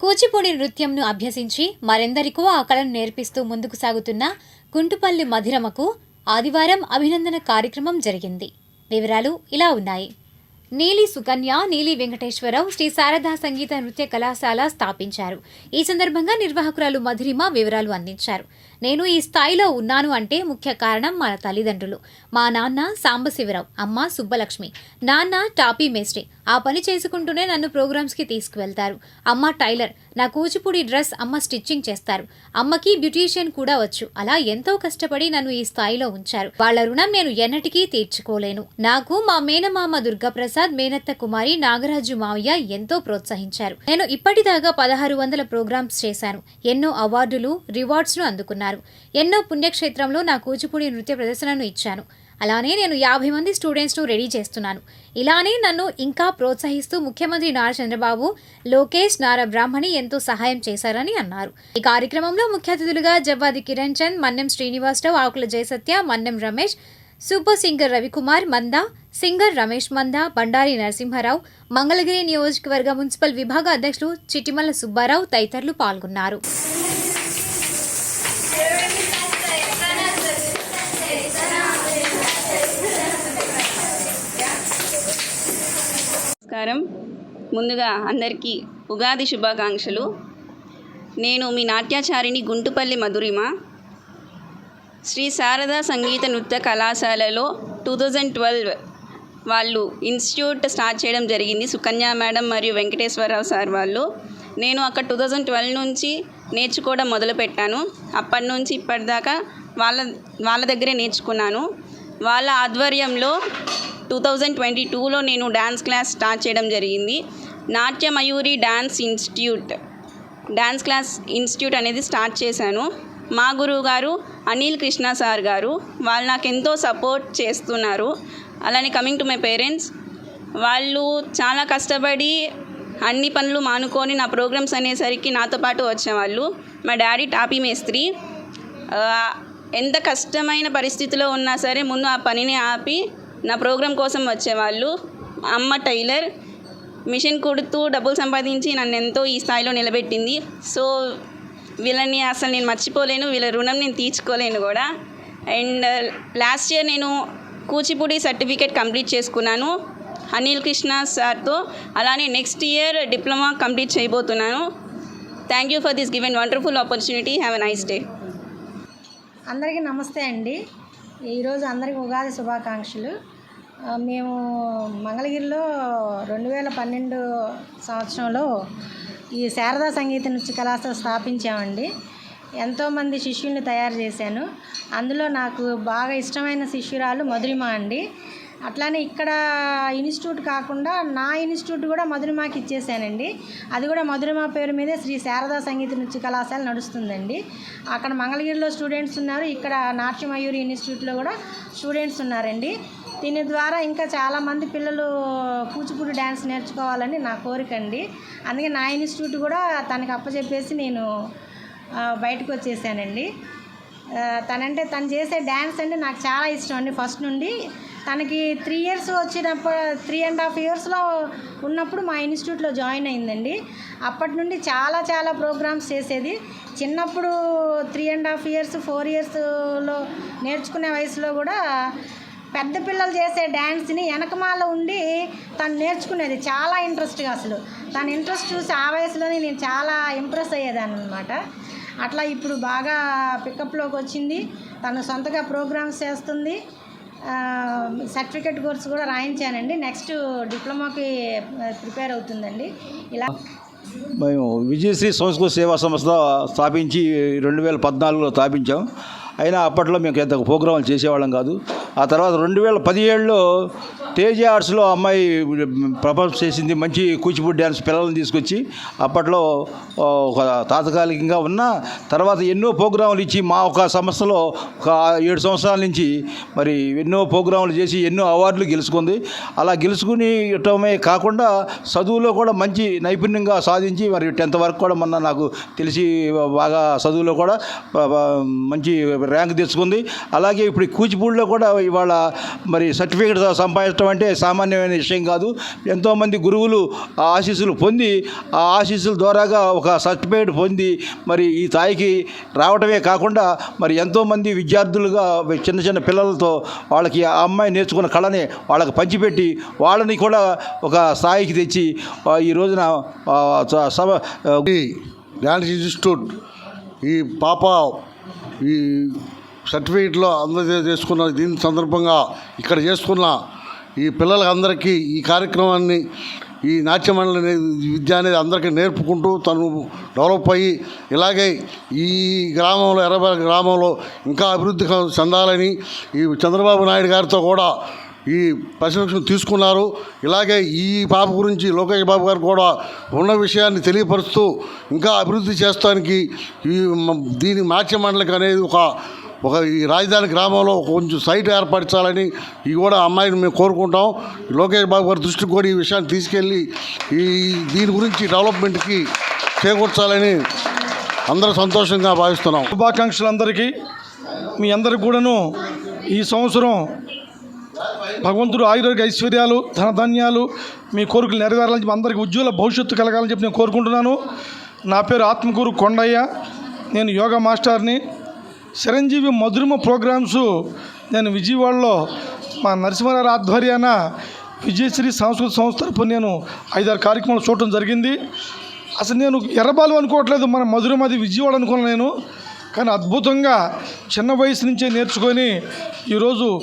కూచిపూడి నృత్యంను అభ్యసించి మరెందరికో ఆ కళను నేర్పిస్తూ ముందుకు సాగుతున్న గుంటుపల్లి మధిరమకు ఆదివారం అభినందన కార్యక్రమం జరిగింది. వివరాలు ఇలా ఉన్నాయి. నీలి సుకన్య నీలి వెంకటేశ్వరరావు శ్రీ శారదా సంగీత నృత్య కళాశాల స్థాపించారు. ఈ సందర్భంగా నిర్వాహకురాలు మధురిమ వివరాలు అందించారు. నేను ఈ స్థాయిలో ఉన్నాను అంటే ముఖ్య కారణం మన తల్లిదండ్రులు. మా నాన్న సాంబశివరావు అమ్మ సుబ్బలక్ష్మి నాన్న టాపీ మేస్ట్రీ ఆ పని చేసుకుంటూనే నన్ను ప్రోగ్రామ్స్కి తీసుకువెళ్తారు. అమ్మ టైలర్ నా కూచిపూడి డ్రెస్ అమ్మ స్టిచ్చింగ్ చేస్తారు. అమ్మకి బ్యూటీషియన్ కూడా వచ్చు. అలా ఎంతో కష్టపడి నన్ను ఈ స్థాయిలో ఉంచారు. వాళ్ళ రుణం నేను ఎన్నటికీ తీర్చుకోలేను. నాకు మా మేనమామ దుర్గాప్రసాద్ మేనత్త కుమారి నాగరాజు మావయ్య ఎంతో ప్రోత్సహించారు. నేను ఇప్పటిదాకా పదహారు వందల ప్రోగ్రామ్స్ చేశాను. ఎన్నో అవార్డులు రివార్డ్స్ను అందుకున్నాను. అందుకున్నారు ఎన్నో పుణ్యక్షేత్రంలో నా కూచిపూడి నృత్య ప్రదర్శనను ఇచ్చాను. అలానే నేను యాభై మంది స్టూడెంట్స్ను రెడీ చేస్తున్నాను. ఇలానే నన్ను ఇంకా ప్రోత్సహిస్తూ ముఖ్యమంత్రి నారా చంద్రబాబు లోకేష్ నారా బ్రాహ్మణి ఎంతో సహాయం చేశారని అన్నారు. ఈ కార్యక్రమంలో ముఖ్య అతిథులుగా Javvadi Kiran Chand Mannem Srinivasarao Akula Jayasatya Mannem Ramesh super singer Ravikumar Manda singer Ramesh మంద బండారి నరసింహారావు మంగళగిరి నియోజకవర్గ మున్సిపల్ విభాగ అధ్యక్షులు చిటిమల సుబ్బారావు తదితరులు పాల్గొన్నారు. నమస్కారం. ముందుగా అందరికీ ఉగాది శుభాకాంక్షలు. నేను మీ నాట్యాచారిణి గుంటుపల్లి మధురిమ. శ్రీ శారదా సంగీత నృత్య కళాశాలలో టూ థౌజండ్ ట్వెల్వ్ వాళ్ళు ఇన్స్టిట్యూట్ స్టార్ట్ చేయడం జరిగింది. సుకన్య మేడం మరియు వెంకటేశ్వరరావు సార్ వాళ్ళు. నేను అక్కడ టూ థౌజండ్ ట్వెల్వ్ నుంచి నేర్చుకోవడం మొదలుపెట్టాను. అప్పటి నుంచి ఇప్పటిదాకా వాళ్ళ వాళ్ళ దగ్గరే నేర్చుకున్నాను. వాళ్ళ ఆధ్వర్యంలో టూ థౌజండ్ ట్వంటీ టూలో నేను డ్యాన్స్ క్లాస్ స్టార్ట్ చేయడం జరిగింది. Natya Mayuri dance institute. Dance class institute అనేది స్టార్ట్ చేశాను. మా గురువు గారు అనిల్ కృష్ణ సార్ గారు వాళ్ళు నాకు ఎంతో సపోర్ట్ చేస్తున్నారు. అలానే కమింగ్ టు మై పేరెంట్స్ వాళ్ళు చాలా కష్టపడి అన్ని పనులు మానుకొని నా ప్రోగ్రామ్స్ అనేసరికి నాతో పాటు వచ్చేవాళ్ళు. మా డాడీ టాపీ మేస్త్రి. ఎంత కష్టమైన పరిస్థితిలో ఉన్నా సరే ముందు ఆ పనిని ఆపి నా ప్రోగ్రాం కోసం వచ్చేవాళ్ళు. అమ్మ టైలర్ మిషన్ కుడుతూ డబ్బులు సంపాదించి నన్ను ఎంతో ఈ స్థాయిలో నిలబెట్టింది. సో వీళ్ళని అసలు నేను మర్చిపోలేను వీళ్ళ రుణం నేను తీర్చుకోలేను కూడా. అండ్ లాస్ట్ ఇయర్ నేను కూచిపూడి సర్టిఫికేట్ కంప్లీట్ చేసుకున్నాను. అనిల్ కృష్ణ సార్తో అలానే నెక్స్ట్ ఇయర్ డిప్లొమా కంప్లీట్ చేయబోతున్నాను. Thank you for this given wonderful opportunity. Have a nice day. అందరికీ నమస్తే అండి. ఈరోజు అందరికీ ఉగాది శుభాకాంక్షలు. మేము మంగళగిరిలో రెండు వేల పన్నెండు సంవత్సరంలో ఈ శారదా సంగీత నృత్య కళాశాల స్థాపించామండి. ఎంతోమంది శిష్యుల్ని తయారు చేశాను. అందులో నాకు బాగా ఇష్టమైన శిష్యురాలు మధురిమ అండి. అట్లానే ఇక్కడ ఇన్స్టిట్యూట్ కాకుండా నా ఇన్స్టిట్యూట్ కూడా మధురిమాకి ఇచ్చేసానండి అది కూడా మధురిమ పేరు మీదే శ్రీ శారదా సంగీత నృత్య కళాశాల నడుస్తుందండి. అక్కడ మంగళగిరిలో స్టూడెంట్స్ ఉన్నారు. ఇక్కడ నాట్యమయూరి ఇన్స్టిట్యూట్లో కూడా స్టూడెంట్స్ ఉన్నారండి. దీని ద్వారా ఇంకా చాలామంది పిల్లలు కూచిపూడి డ్యాన్స్ నేర్చుకోవాలని నా కోరిక అండి. అందుకే నా ఇన్స్టిట్యూట్ కూడా తనకి అప్పచెప్పేసి నేను బయటకు వచ్చేసానండి. తనంటే తను చేసే డ్యాన్స్ అంటే నాకు చాలా ఇష్టం అండి. ఫస్ట్ నుండి తనకి త్రీ ఇయర్స్ వచ్చినప్పుడు త్రీ అండ్ హాఫ్ ఇయర్స్లో ఉన్నప్పుడు మా ఇన్స్టిట్యూట్లో జాయిన్ అయిందండి. అప్పటి నుండి చాలా చాలా ప్రోగ్రామ్స్ చేసేది. చిన్నప్పుడు three and half years four ఇయర్స్లో నేర్చుకునే వయసులో కూడా పెద్ద పిల్లలు చేసే డ్యాన్స్ని వెనకమాల ఉండి తను నేర్చుకునేది. చాలా ఇంట్రెస్ట్గా అసలు. తన ఇంట్రెస్ట్ చూసి ఆ వయసులోనే నేను చాలా ఇంప్రెస్ అయ్యేదాన్ని అనమాట అట్లా ఇప్పుడు బాగా పికప్లోకి వచ్చింది. తను సొంతగా ప్రోగ్రామ్స్ చేస్తుంది. సర్టిఫికెట్ కోర్స్ కూడా రాయించానండి. నెక్స్ట్ డిప్లొమాకి ప్రిపేర్ అవుతుందండి. ఇలా మేము విజయశ్రీ సంస్కృత సేవా సంస్థ స్థాపించి రెండు వేల పద్నాలుగులో స్థాపించాం. అయినా అప్పట్లో మేము పెద్ద ప్రోగ్రాములు చేసేవాళ్ళం కాదు. ఆ తర్వాత రెండు వేల పదిహేడులో తేజ ఆర్ట్స్లో అమ్మాయి ప్రపోజ్ చేసింది. మంచి కూచిపూడి డ్యాన్స్ పిల్లల్ని తీసుకొచ్చి అప్పట్లో ఒక తాత్కాలికంగా ఉన్న తర్వాత ఎన్నో ప్రోగ్రాములు ఇచ్చి మా ఒక సంస్థలో ఒక ఏడు సంవత్సరాల నుంచి మరి ఎన్నో ప్రోగ్రాములు చేసి ఎన్నో అవార్డులు గెలుచుకుంది. అలా గెలుచుకుని ఇవ్వటమే కాకుండా చదువులో కూడా మంచి నైపుణ్యంగా సాధించి మరి టెన్త్ వరకు కూడా మొన్న నాకు తెలిసి బాగా చదువులో కూడా మంచి ర్యాంక్ తెచ్చుకుంది. అలాగే ఇప్పుడు కూచిపూడిలో కూడా ఇవాళ మరి సర్టిఫికేట్ సంపాదించడం నేర్పించడం అంటే సామాన్యమైన విషయం కాదు. ఎంతోమంది గురువులు ఆ ఆశీస్సులు పొంది ఆ ఆశీస్సుల ద్వారాగా ఒక సర్టిఫికేట్ పొంది మరి ఈ స్థాయికి రావటమే కాకుండా మరి ఎంతోమంది విద్యార్థులుగా చిన్న చిన్న పిల్లలతో వాళ్ళకి ఆ అమ్మాయి నేర్చుకున్న కళని వాళ్ళకి పంచిపెట్టి వాళ్ళని కూడా ఒక స్థాయికి తెచ్చి ఈ రోజున సభ డాన్స్ ఇన్స్టిట్యూట్ ఈ పాప ఈ సర్టిఫికేట్లో అందజేసుకున్న దీని సందర్భంగా ఇక్కడ చేసుకున్న ఈ పిల్లలందరికీ ఈ కార్యక్రమాన్ని ఈ నాట్య మండలి అనేది విద్య అనేది అందరికీ నేర్పుకుంటూ తను డెవలప్ అయ్యి ఇలాగే ఈ గ్రామంలో ఎర్రబెల గ్రామంలో ఇంకా అభివృద్ధి చెందాలని ఈ చంద్రబాబు నాయుడు గారితో కూడా ఈ పరిశీలన తీసుకున్నారు. ఇలాగే ఈ పాప గురించి లోకేష్ బాబు గారు కూడా ఉన్న విషయాన్ని తెలియపరుస్తూ ఇంకా అభివృద్ధి చేస్తానికి ఈ దీని నాట్యమండలికి అనేది ఒక ఒక ఈ రాజధాని గ్రామంలో కొంచెం సైట్ ఏర్పరచాలని ఇవి కూడా అమ్మాయిని మేము కోరుకుంటాం. లోకేష్ బాబు గారి దృష్టికి కూడా ఈ విషయాన్ని తీసుకెళ్ళి ఈ దీని గురించి డెవలప్మెంట్కి చేకూర్చాలని అందరూ సంతోషంగా భావిస్తున్నాం. శుభాకాంక్షలందరికీ మీ అందరికి కూడాను ఈ సంవత్సరం భగవంతుడు ఆయుర్వేద ఐశ్వర్యాలు ధనధాన్యాలు మీ కోరికలు నెరవేరాలని చెప్పి అందరికీ ఉజ్వల భవిష్యత్తు కలగాలని చెప్పి నేను కోరుకుంటున్నాను. నా పేరు ఆత్మకూరు కొండయ్య. నేను యోగా మాస్టర్ని. చిరంజీవి మధురిమ ప్రోగ్రామ్స్ నేను విజయవాడలో మా నరసింహారావు ఆధ్వర్యాన విజయశ్రీ సాంస్కృతిక సంస్థ తరపున నేను ఐదారు కార్యక్రమాలు చూడటం జరిగింది. అసలు నేను ఎర్రబాలు అనుకోవట్లేదు మన మధురమది విజయవాడ అనుకున్నాను నేను. కానీ అద్భుతంగా చిన్న వయసు నుంచే నేర్చుకొని ఈరోజు